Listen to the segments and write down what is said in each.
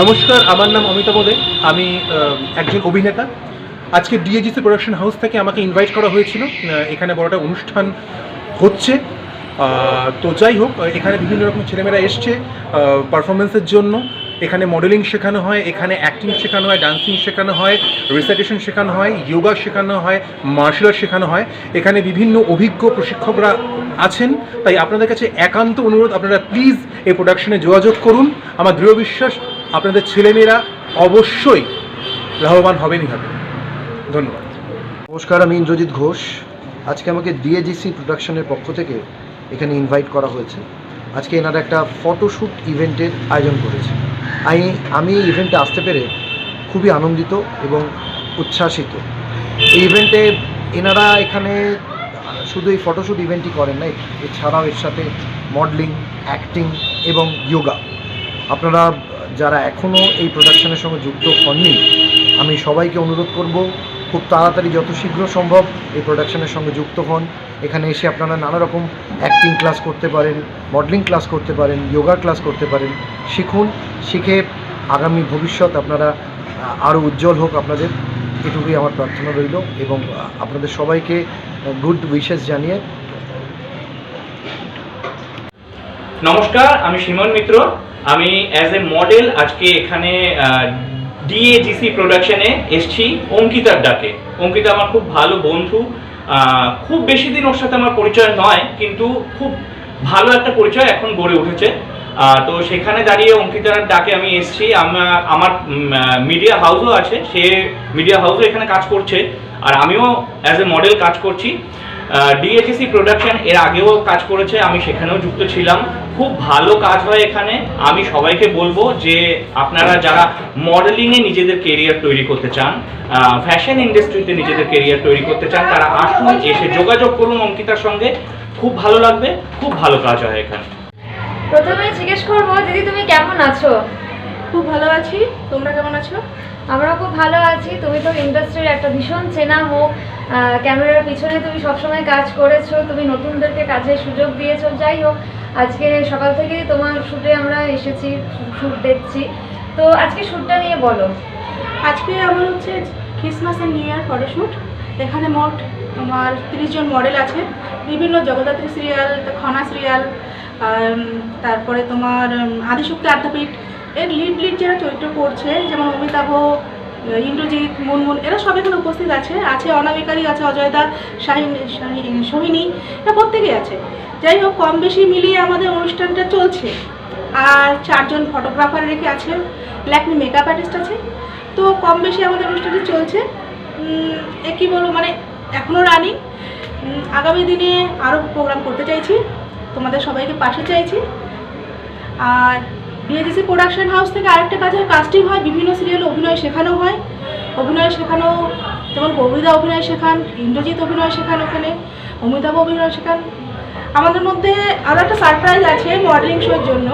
নমস্কার, আমার নাম অমিতাভ দে। আমি একজন অভিনেতা। আজকে ডিএজিসি প্রোডাকশন হাউস থেকে আমাকে ইনভাইট করা হয়েছিল। এখানে বড়টা অনুষ্ঠান হচ্ছে। তো যাই হোক, এখানে বিভিন্ন রকম ছেলেমেয়েরা এসছে পারফরমেন্সের জন্য। এখানে মডেলিং শেখানো হয়, এখানে অ্যাক্টিং শেখানো হয় ডান্সিং শেখানো হয় রিসাইটেশন শেখানো হয় যোগা শেখানো হয় মার্শাল আর্ট শেখানো হয়। এখানে বিভিন্ন অভিজ্ঞ প্রশিক্ষকরা আছেন। তাই আপনাদের কাছে একান্ত অনুরোধ, আপনারা প্লিজ এই প্রোডাকশনে যোগাযোগ করুন। আমার দৃঢ় বিশ্বাস আপনাদের ছেলেমেয়েরা অবশ্যই লাভবান হবেনই হবে। ধন্যবাদ। নমস্কার, আমি ইন্দ্রজিৎ ঘোষ। আজকে আমাকে ডিএজিসি প্রোডাকশনের পক্ষ থেকে এখানে ইনভাইট করা হয়েছে। আজকে এনারা একটা ফটোশ্যুট ইভেন্টের আয়োজন করেছে। আমি আমি এই ইভেন্টে আসতে পেরে খুবই আনন্দিত এবং উচ্ছ্বাসিত। এই ইভেন্টে এনারা এখানে শুধু এই ফটোশ্যুট ইভেন্টই করেন না এছাড়াও এর সাথে মডেলিং অ্যাক্টিং এবং যোগা আপনারা যারা এখনও এই প্রোডাকশনের সঙ্গে যুক্ত হননি, আমি সবাইকে অনুরোধ করব, খুব তাড়াতাড়ি যত শীঘ্র সম্ভব এই প্রোডাকশনের সঙ্গে যুক্ত হন। এখানে এসে আপনারা নানা রকম অ্যাক্টিং ক্লাস করতে পারেন মডেলিং ক্লাস করতে পারেন যোগা ক্লাস করতে পারেন, শিখুন, শিখে আগামী ভবিষ্যৎ আপনারা আরও উজ্জ্বল হোক আপনাদের। এটুকুই আমার প্রার্থনা রইল এবং আপনাদের সবাইকে গুড উইশেস জানিয়ে নমস্কার, আমি সীমন মিত্র। আমি অ্যাজ এ মডেল আজকে এখানে ডিএজিসি প্রোডাকশনে এসছি অঙ্কিতার ডাকে। অঙ্কিতা আমার খুব ভালো বন্ধু। খুব বেশি দিন ওর সাথে আমার পরিচয় নয়, কিন্তু খুব ভালো একটা পরিচয় এখন গড়ে উঠেছে। তো সেখানে দাঁড়িয়ে অঙ্কিতার ডাকে আমি এসছি। আমার আমার মিডিয়া হাউসও আছে। সে মিডিয়া হাউসও এখানে কাজ করছে। আর আমিও অ্যাজ এ মডেল কাজ করছি। ডিএটিসি প্রোডাকশন এর আগেও কাজ করেছে, আমি সেখানেও যুক্ত ছিলাম। খুব ভালো কাজ হয় এখানে। আমি সবাইকে বলব যে আপনারা যারা মডেলিংয়ে নিজেদের কেরিয়ার তৈরি করতে চান ফ্যাশন ইন্ডাস্ট্রিতে নিজেদের কেরিয়ার তৈরি করতে চান, তারা আসুন, এসে যোগাযোগ করুন অঙ্কিতার সঙ্গে। খুব ভালো লাগবে, খুব ভালো কাজ হয় এখানে। প্রথমে জিজ্ঞেস করব, দিদি তুমি কেমন আছো? খুব ভালো আছি। তোমরা কেমন আছো? আমরা খুব ভালো আছি। তুমি তো ইন্ডাস্ট্রির একটা ভীষণ চেনা মুখ আহ, ক্যামেরার পিছনে তুমি সবসময় কাজ করেছ। তুমি নতুনদেরকে কাজের সুযোগ দিয়েছ। যাই হোক আজকে সকাল থেকেই তোমার শ্যুটে আমরা এসেছি শ্যুট দেখছি। তো আজকে শ্যুটটা নিয়ে বলো। আজকে আমার হচ্ছে Christmas and new year photoshoot এখানে মোট তোমার তিরিশ জন মডেল আছে। বিভিন্ন জগদ্ধাত্রী সিরিয়াল খনা সিরিয়াল তারপরে তোমার আদিশক্তি আদ্যাপীঠ এর লিড লিড যারা চরিত্র করছে, যেমন অমিতাভ ইন্দ্রজিৎ, মুনমুন, এরা সব এখানে উপস্থিত আছে। আছে অনামিকারী, আছে অজয়দা, শাহিন শাহি- সোহিনী, এরা প্রত্যেকেই আছে। যাই হোক, কম বেশি মিলিয়ে আমাদের অনুষ্ঠানটা চলছে। আর চারজন ফটোগ্রাফার রেখে আছে। ল্যাকমি মেকআপ আর্টিস্ট আছে। তো কম বেশি আমাদের অনুষ্ঠানটি চলছে। এ কী বলব মানে এখনও রানিং আগামী দিনে আরও প্রোগ্রাম করতে চাইছি। তোমাদের সবাইকে পাশে চাইছি। আর ডিএজিসি প্রোডাকশন হাউস থেকে আরেকটা কাজ হয় কাস্টিং হয় বিভিন্ন সিরিয়ালে অভিনয় শেখানো হয়। অভিনয় শেখানো যেমন কবিতা অভিনয় শেখান ইন্দ্রজিৎ অভিনয় শেখান ওখানে অমিতাভ অভিনয় শেখান। আমাদের মধ্যে আরও একটা সারপ্রাইজ আছে মডেলিং শোর জন্য।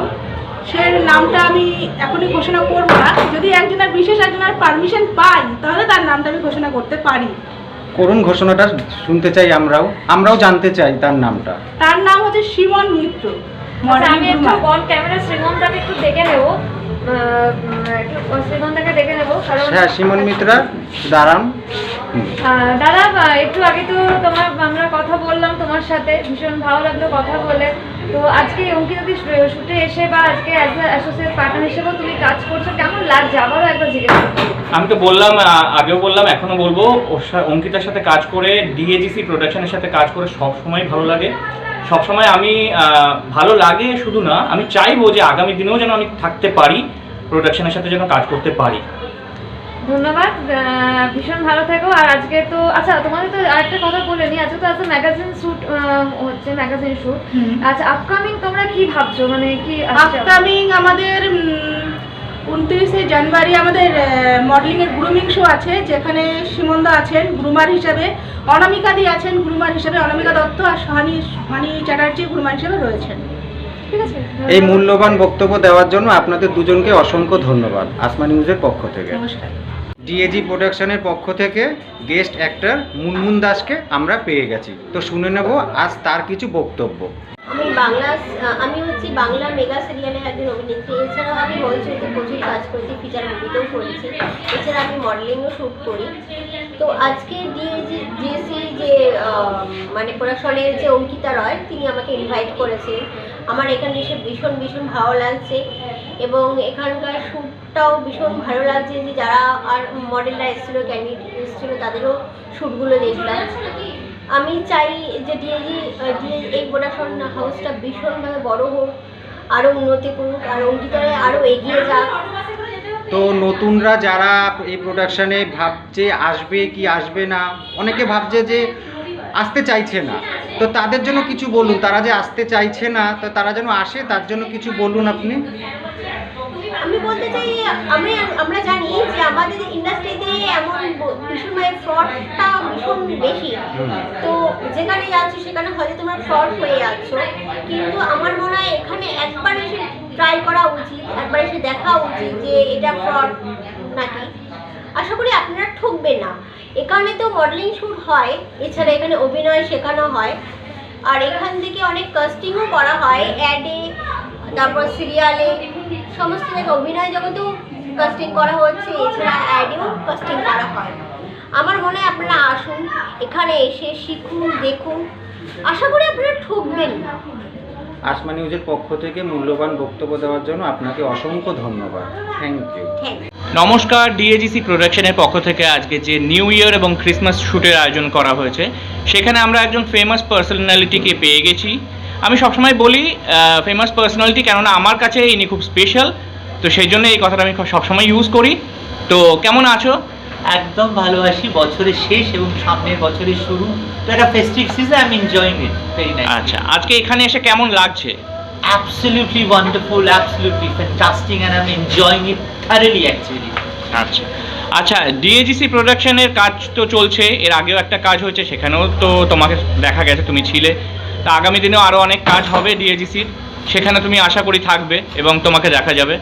সে নামটা আমি এখনই ঘোষণা করব না। যদি একজনের বিশেষ একজনের পারমিশন পাই তাহলে তার নামটা আমি ঘোষণা করতে পারি। করুন ঘোষণাটা শুনতে চাই আমরাও। আমরাও জানতে চাই তার নামটা। তার নাম হচ্ছে সিমন মিত্র। আমি মডেলিং একটু অন ক্যামেরা শ্রীমন্তাকে একটু দেখে নেব। শ্রীমন্তাকে দেখে নেব কারণ হ্যাঁ সিমন মিত্রা দাঁড়ান দাদা একটু আগে তো তোমার আমরা কথা বললাম তোমার সাথে ভীষণ ভালো লাগল কথা বলে। তো আজকে অঙ্কিতাদি শুটে এসে বা আজকে অ্যাজ অ্যাসোসিয়েট পার্টনার হিসেবেও তুমি কাজ করছ কেমন লাগছে? আবারও একবার জিজ্ঞেস আমি তো বললাম আগেও বললাম এখনও বলব অঙ্কিতার সাথে কাজ করে ডিএজিসি প্রোডাকশনের সাথে কাজ করে সব সময় ভালো লাগে। সব সময় আমি ভালো লাগে শুধু না আমি চাইব যে আগামী দিনেও যেন আমি থাকতে পারি প্রোডাকশনের সাথে যেন কাজ করতে পারি। ধন্যবাদ ভীষণ ভালো থেকো। আর আজকে তো আচ্ছা তোমাদের তো আরেকটা কথা বলে নি আজকে তো আছে ম্যাগাজিন শুট হচ্ছে ম্যাগাজিন শুট আচ্ছা আপকামিং তোমরা কি ভাবছ? মানে কি আপকামিং আমাদের উনত্রিশে জানুয়ারি আমাদের মডেলিংয়ের গ্রুমিং শো আছে যেখানে সীমন্দা আছেন গ্রুমার হিসাবে। অনামিকা দি আছেন গ্রুমার হিসাবে। অনামিকা দত্ত আর সোহানি সোহানি চ্যাটার্জি গ্রুমার হিসাবে রয়েছেন। ঠিক আছে? এই মূল্যবান বক্তব্য দেওয়ার জন্য আপনাদের দুজনকে অসংখ্য ধন্যবাদ আসমা নিউজের পক্ষ থেকে। ডিএজি প্রোডাকশনের পক্ষ থেকে গেস্ট অ্যাক্টর মুনমুন দাসকে আমরা পেয়ে গেছি। তো শুনে নেব আজ তার কিছু বক্তব্য। আমি বাংলা, আমি হচ্ছি বাংলা মেগা সিরিয়ালের একজন অভিনেত্রী। এছাড়াও আমি মঞ্চতে প্রচুর কাজ করেছি ফিচার মুভিতেও করেছি। এছাড়া আমি মডেলিংও শ্যুট করি। তো আজকে ডিএজি ডিএসি যে মানে প্রোডাকশনের যে অঙ্কিতা রয়, তিনি আমাকে ইনভাইট করেছেন আমার এখানে এসে ভীষণ ভীষণ ভালো লাগছে এবং এখানকার শ্যুটটাও ভীষণ ভালো লাগছে যে যারা আর মডেলরা এসেছিল ক্যান্ডিডেট এসেছিল, তাদেরও শ্যুটগুলো দেখলাম। আমি চাই যে ডিএজি এই প্রোডাকশন হাউসটা ভীষণভাবে বড় হোক আরও উন্নতি করুক আর অঙ্কিতারে আরও এগিয়ে যাক। তো নতুনরা যারা এই প্রোডাকশনে ভাবছে আসবে কি আসবে না অনেকে ভাবছে যে আসতে চাইছে না। তো তাদের জন্য কিছু বলুন তারা যে আসতে চাইছে না তো তারা যেন আসে তার জন্য কিছু বলুন আপনি। আমি বলতে চাই আমি আমরা জানি যে আমাদের ইন্ডাস্ট্রিতে এমন ব- ভীষণভাবে ফ্রডটা ভীষণ বেশি। তো যেখানে যাচ্ছ, সেখানে হয়তো তোমরা ফ্রড হয়ে যাচ্ছ। কিন্তু আমার মনে হয় এখানে একবার এসে ট্রাই করা উচিত, একবার এসে দেখা উচিত যে এটা ফ্রড নাকি। আশা করি আপনারা ঠকবেন না। এখানে তো মডেলিং শ্যুট হয়, এছাড়া এখানে অভিনয় শেখানো হয়। আর এখান থেকে অনেক কাস্টিংও করা হয় অ্যাডে তারপর সিরিয়ালে সমস্ত জায়গায় অভিনয় জগতেও কাস্টিং করা হচ্ছে এছাড়া অ্যাডেও কাস্টিং করা হয়। আমার মনে হয় আপনারা আসুন এখানে এসে শিখুন দেখুন। আশা করি আপনারা ঠকবেন। না আসমা নিউজের পক্ষ থেকে মূল্যবান বক্তব্য দেওয়ার জন্য আপনাকে অসংখ্য ধন্যবাদ। থ্যাংক ইউ নমস্কার ডিএজিসি প্রোডাকশনের পক্ষ থেকে আজকে যে নিউ ইয়ার এবং ক্রিসমাস শ্যুটের আয়োজন করা হয়েছে সেখানে আমরা একজন ফেমাস পার্সোনালিটিকে পেয়ে গেছি। আমি সবসময় বলি ফেমাস পার্সোনালিটি কেননা আমার কাছে ইনি খুব স্পেশাল তো সেই জন্য এই কথাটা আমি সবসময় ইউজ করি। তো কেমন আছো? একদম ভালোবাসি বছরের শেষ এবং সামনের বছরের শুরু। তো একটা festive season I am enjoying it very nice আচ্ছা আজকে এখানে এসে কেমন লাগছে? Absolutely wonderful absolutely fantastic and i'm enjoying it thoroughly actually আচ্ছা আচ্ছা ডিএজিসি প্রোডাকশনের কাজ তো চলছে এর আগেও একটা কাজ হয়েছে সেখানেও তো তোমাকে দেখা গেছে তুমি ছিলে। তা আগামী দিনেও আরও অনেক কাজ হবে ডিএজিসির। সেখানে তুমি আশা করি থাকবে এবং তোমাকে দেখা যাবে।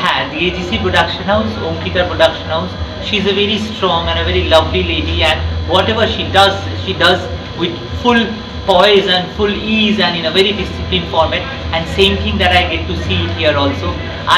হ্যাঁ DAGC production house Ankita production house she is very strong and a very lovely lady and whatever she does she does with full poise and full ease and in a very disciplined format. And same thing that I get to see it here also.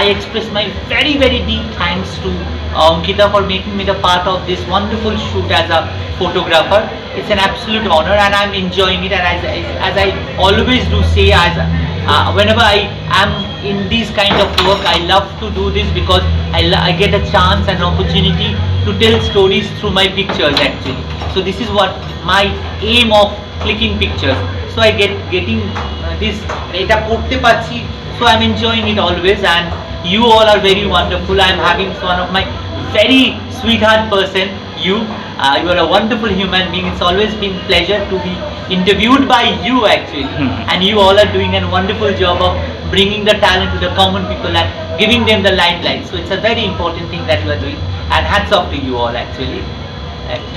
I express my very very deep thanks to Ankita for making me the part of this wonderful shoot as a photographer. It's an absolute honor and I'm enjoying it and as, as, as I always do say as uh, whenever I am in this kind of work I love to do this because I, lo- I get a chance and opportunity to tell stories through my pictures actually so this is what my aim of clicking pictures so I get getting uh, this এটা করতে পারছি so I'm enjoying it always and you all are very wonderful I'm having one of my very sweetheart person you uh, you are a wonderful human being it's always been pleasure to be interviewed by you actually Hmm. and you all are doing a wonderful job of bringing the talent to the common people and giving them the limelight so it's a very important thing that you are doing and hats off to you all actually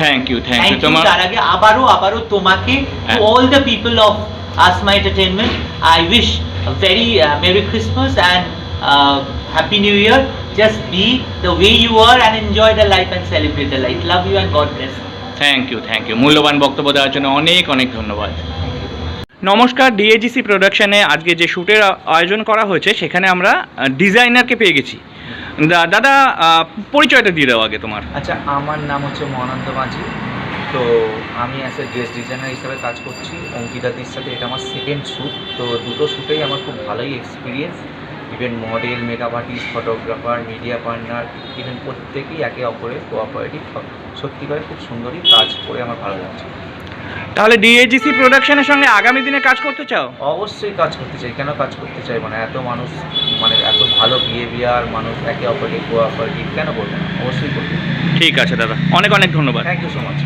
thank you thank thank you you তোমার তার আগে আবারও আবারও তোমাকে two হ্যাঁ। All the people of Asma entertainment I wish very merry Christmas and happy new year just be the way you are and enjoy the life and celebrate the life love you and God bless thank you thank you মূল্যবান বক্তব্য দেওয়ার জন্য অনেক অনেক ধন্যবাদ। নমস্কার DAGC প্রোডাকশনে আজকে যে শ্যুটের আয়োজন করা হয়েছে সেখানে আমরা ডিজাইনারকে পেয়ে গেছি। দাদা আহ, পরিচয়টা দিয়ে দাও আগে তোমার। আচ্ছা আমার নাম হচ্ছে মহানন্দ মাঝি। তো আমি অ্যাজ এ ড্রেস ডিজাইনার হিসাবে কাজ করছি। অঙ্কিতাদির সাথে এটা আমার সেকেন্ড শ্যুট তো দুটো শ্যুটেই আমার খুব ভালোই experience even model makeup artist photographer media partner even প্রত্যেকেই একে অপরের কোঅপারেটিভ সত্যি করে খুব সুন্দরই কাজ করে আমার ভালো লাগছে। তাহলে ডিএজিসি প্রোডাকশনের সঙ্গে আগামী দিনে কাজ করতে চাও? অবশ্যই কাজ করতে চাই। কেন কাজ করতে চাই মানে এত মানুষ মানে এত ভালো বিহেভিয়ার মানুষ একে অপরকে কোঅপারেটিভ কেন করবে না? অবশ্যই করবে। ঠিক আছে দাদা। অনেক অনেক ধন্যবাদ। থ্যাংক ইউ সো মাচ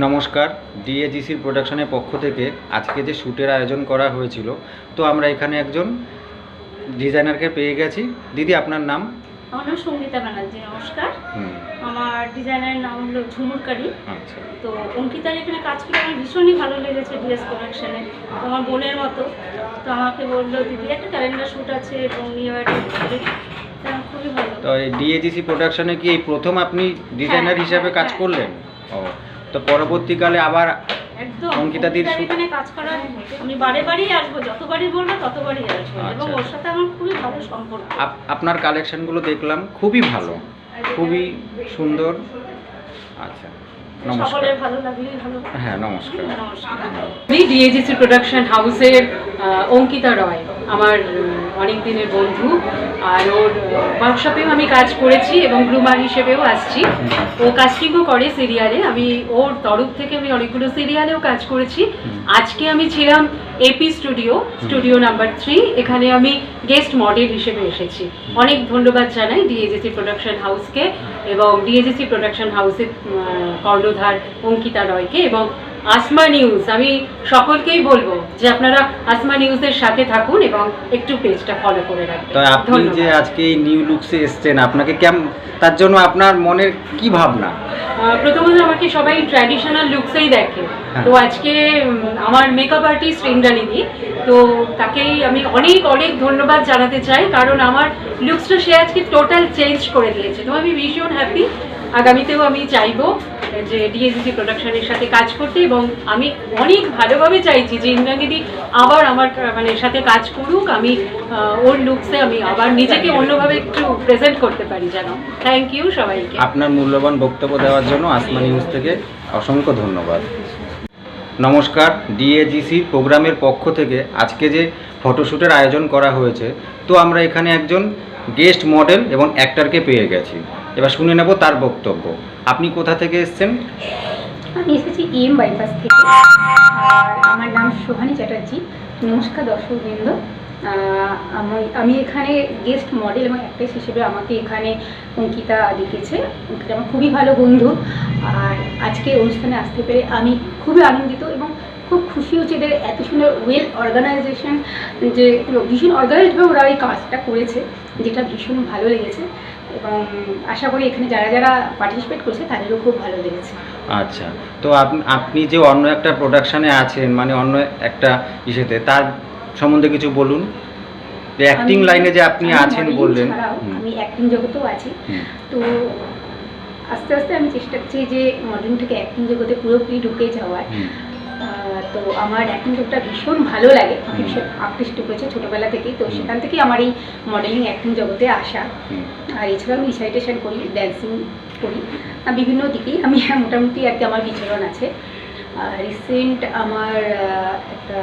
নমস্কার ডিএজিসির প্রোডাকশনের পক্ষ থেকে আজকে যে শ্যুটের আয়োজন করা হয়েছিল তো আমরা এখানে একজন ডিজাইনারকে পেয়ে গেছি। দিদি আপনার নাম? আমার নাম সঙ্গীতা ব্যানার্জি নমস্কার। আমার ডিজাইনারের নাম হলো ঝুমুরকারি আচ্ছা। তো অঙ্কিতার এখানে কাজ করে আমার ভীষণই ভালো লেগেছে ডিএস প্রোডাকশনে আমার বোনের মতো। তো আমাকে বলল দিদি একটা ক্যালেন্ডার শ্যুট আছে এবং হ্যাঁ, খুবই ভালো তো ডিএজিসি প্রোডাকশনে কি এই প্রথম আপনি ডিজাইনার হ্যাঁ, হিসাবে কাজ হ্যাঁ। করলেন? ও তো পরবর্তীকালে আবার একদম অঙ্কিতাদির এখানে কাজ করার আমি বারে বারেই আসব যতবারই বলব ততবারই আসব এবং আচ্ছা। ওর সাথে আমার খুবই ভালো সম্পর্ক। আপ- আপনার কালেকশনগুলো দেখলাম খুবই ভালো খুবই সুন্দর। আচ্ছা। নমস্কার। হ্যাঁ নমস্কার। আমি ডিএজিসি প্রোডাকশন হাউসের অঙ্কিতা রয় আমার অনেক দিনের বন্ধু। আর ওর ওয়ার্কশপেও আমি কাজ করেছি এবং গ্রুমার হিসেবেও আসছি। ও কাস্টিংও করে সিরিয়ালে আমি ওর তরফ থেকে আমি অনেকগুলো সিরিয়ালেও কাজ করেছি। আজকে আমি ছিলাম AP studio studio number three এখানে আমি গেস্ট মডেল হিসেবে এসেছি। অনেক ধন্যবাদ জানাই ডিএজিসি প্রোডাকশন হাউসকে এবং ডিএজিসি প্রোডাকশন হাউসের আহ, কর্ণধার অঙ্কিতা রয়কে এবং আসমা নিউজ। আমি সকলকেই বলব যে আপনারা আসমা নিউজের সাথে থাকুন এবং একটু পেজটা ফলো করে রাখবেন। তো আপনি যে আজকে এই নিউ লুকসে এসছেন আপনাকে কেম তার জন্য আপনার মনের কি ভাবনা? প্রথমত আমাকে সবাই ট্র্যাডিশনাল লুকসেই দেখে। হ্যাঁ। তো আজকে আমার মেকআপ আর্টিস্ট ইন্দ্রাণীদি তো তাকেই আমি অনেক অনেক ধন্যবাদ জানাতে চাই কারণ আমার লুকসটা সে আজকে টোটাল চেঞ্জ করে দিয়েছে। তো আমি ভীষণ হ্যাপি আগামীতেও আমি চাইব যে ডিএসিসি প্রোডাকশনের সাথে কাজ করতে এবং আমি অনেক ভালোভাবে চাইছি যে ইন্দ্রাণীদি আবার আমার মানে সাথে কাজ করুক আমি ওর লুকসে আমি আবার নিজেকে অন্যভাবে একটু প্রেজেন্ট করতে পারি যেন। থ্যাংক ইউ সবাইকে। আপনার মূল্যবান বক্তব্য দেওয়ার জন্য আসমা নিউজ থেকে অসংখ্য ধন্যবাদ। নমস্কার ডিএজিসি প্রোগ্রামের পক্ষ থেকে আজকে যে ফটোশ্যুটের আয়োজন করা হয়েছে তো আমরা এখানে একজন গেস্ট মডেল এবং অ্যাক্টারকে পেয়ে গেছি। এবার শুনে নেব তার বক্তব্য। আপনি কোথা থেকে এসেছেন? আমি এসেছি ইএম বাইপাস থেকে। আর আমার নাম সোহানি চ্যাটার্জি। নমস্কার, দর্শকবৃন্দ। আমি আমি এখানে গেস্ট মডেল এবং অ্যাক্ট্রেস হিসেবে আমাকে এখানে অঙ্কিতা ডেকেছে। অঙ্কিতা আমার খুবই ভালো বন্ধু। আর আজকে অনুষ্ঠানে আসতে পেরে আমি খুবই আনন্দিত এবং খুব খুশি হচ্ছে এদের এত সুন্দর ওয়েল অর্গানাইজেশন যে, ভীষণ অর্গানাইজভাবে ওরা এই কাজটা করেছে, যেটা ভীষণ ভালো লেগেছে। এবং আশা করি এখানে যারা যারা পার্টিসিপেট করছে তাদেরও খুব ভালো লেগেছে। আচ্ছা তো আপ- আপনি যে অন্য একটা প্রোডাকশনে আছেন মানে অন্য একটা ইসেতে তার সম্বন্ধে কিছু বলুন? অ্যাক্টিং লাইনে যে আপনি আছেন বললেন আমি অ্যাক্টিং জগতেও আছি। তো আস্তে আস্তে আমি চেষ্টা করছি যে মডেলিং থেকে অ্যাক্টিং জগতে পুরোপুরি ঢুকে যাওয়ার। তো আমার অ্যাক্টিং জগৎটা ভীষণ ভালো লাগে ভীষণ আকৃষ্ট করেছে ছোটোবেলা থেকেই। তো সেখান থেকেই আমার এই মডেলিং অ্যাক্টিং জগতে আসা। আর এছাড়াও আমি রিসাইটেশন করি ড্যান্সিং করি। আর বিভিন্ন দিকেই আমি মোটামুটি আর কি আমার বিচরণ আছে। রিসেন্ট আমার একটা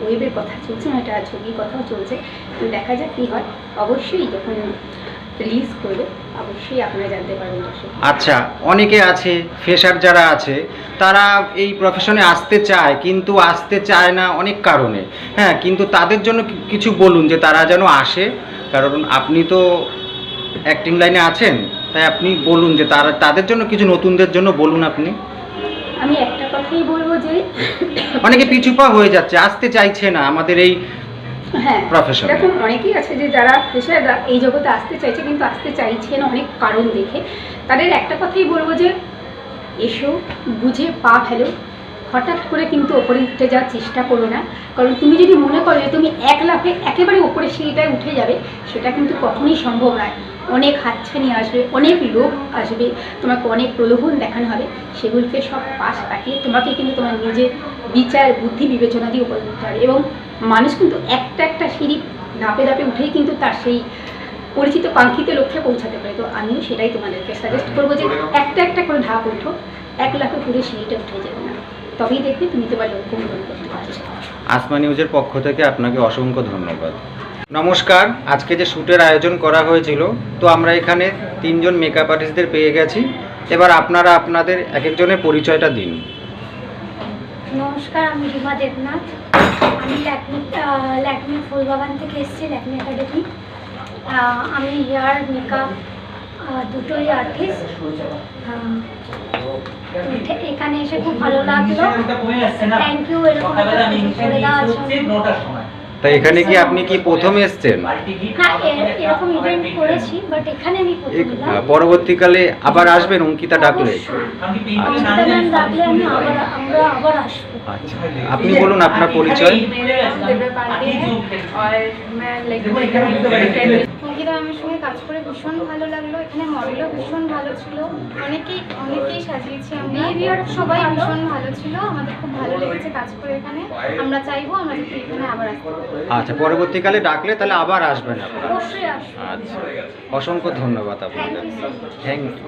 ওয়েবের কথা চলছে একটা ছবির কথাও চলছে। তো দেখা যাক কী হয়। অবশ্যই যখন রিলিজ করবে অবশ্যই আপনারা জানতে পারবেন আচ্ছা অনেকে আছে ফ্রেশার যারা আছে তারা এই প্রফেশনে আসতে চায় কিন্তু আসতে চায় না অনেক কারণে। হ্যাঁ কিন্তু তাদের জন্য কিছু বলুন যে তারা যেন আসে। কারণ আপনি তো অ্যাক্টিং লাইনে আছেন তাই আপনি বলুন যে তারা তাদের জন্য কিছু নতুনদের জন্য বলুন আপনি। আমি একটা কথাই বলব যে অনেকে পিছুপা হয়ে যাচ্ছে আসতে চাইছে না। আমাদের এই হ্যাঁ Profession. দেখুন অনেকেই আছে যে যারা ফ্রেশাররা এই জগতে আসতে চাইছে কিন্তু আসতে চাইছে না অনেক কারণ দেখে। তাদের একটা কথাই বলব যে এসো বুঝে পা ফেলো। হঠাৎ করে কিন্তু ওপরে উঠে যাওয়ার চেষ্টা করো না। কারণ তুমি যদি মনে করো যে তুমি এক লাফে একেবারে ওপরে সিঁড়িটায় উঠে যাবে সেটা কিন্তু কখনোই সম্ভব নয়। অনেক হাতছানি আসবে অনেক লোক আসবে তোমাকে অনেক প্রলোভন দেখানো হবে। সেগুলোকে সব পাশ কাটিয়ে তোমাকে কিন্তু তোমার নিজের বিচার বুদ্ধি বিবেচনা দিয়ে উপরে উঠতে হবে। এবং মানুষ কিন্তু একটা একটা সিঁড়ি ধাপে ধাপে উঠেই কিন্তু তার সেই পরিচিত কাঙ্ক্ষিত লক্ষ্যে পৌঁছাতে পারে। তো আমিও সেটাই তোমাদেরকে সাজেস্ট করব যে একটা একটা করে ধাপ উঠো এক লাখে পুরো সিঁড়িটা উঠে যাবে না। তবেই দেখবে তুমি তোমার লক্ষ্য পূরণ করতে পারছ। আসমা নিউজের পক্ষ থেকে আপনাকে অসংখ্য ধন্যবাদ। নমস্কার আজকে যে শ্যুটের আয়োজন করা হয়েছিল তো আমরা এখানে তিনজন মেকআপ আর্টিস্টদের পেয়ে গেছি। এবার আপনারা আপনাদের এক একজনের পরিচয়টা দিন। নমস্কার আমি রিমা দেবনাথ। ল্যাকমি ল্যাকমি ফুলবাগান থেকে এসেছি ল্যাকমি একাডেমি আমি হেয়ার মেকআপ দুটোই আর্টিস্ট এখানে এসে খুব ভালো লাগল। থ্যাংক ইউ এরকম তা এখানে কি আপনি কি প্রথম এসছেন? হ্যাঁ এরকম ইভেন্ট করেছি বাট এখানে আমি প্রথম এক- এলাম পরবর্তীকালে আবার আসবেন অঙ্কিতা ডাকলে? আচ্ছা আপনি বলুন আপনার পরিচয়। সঙ্গীরা আমার সঙ্গে কাজ করে ভীষণ ভালো লাগল। এখানে মডেলও ভীষণ ভালো ছিল। অনেকেই অনেকেই সাজিয়েছি আমরা। সবাই ভীষণ ভালো ছিল। আমাদের খুব ভালো লেগেছে কাজ করে এখানে। আমরা চাইব আমরা এখানে আবার আচ্ছা পরবর্তীকালে ডাকলে তাহলে আবার আসবেন আপনারা? অবশ্যই আসব। আচ্ছা। অসংখ্য ধন্যবাদ আপনাদের। Thank you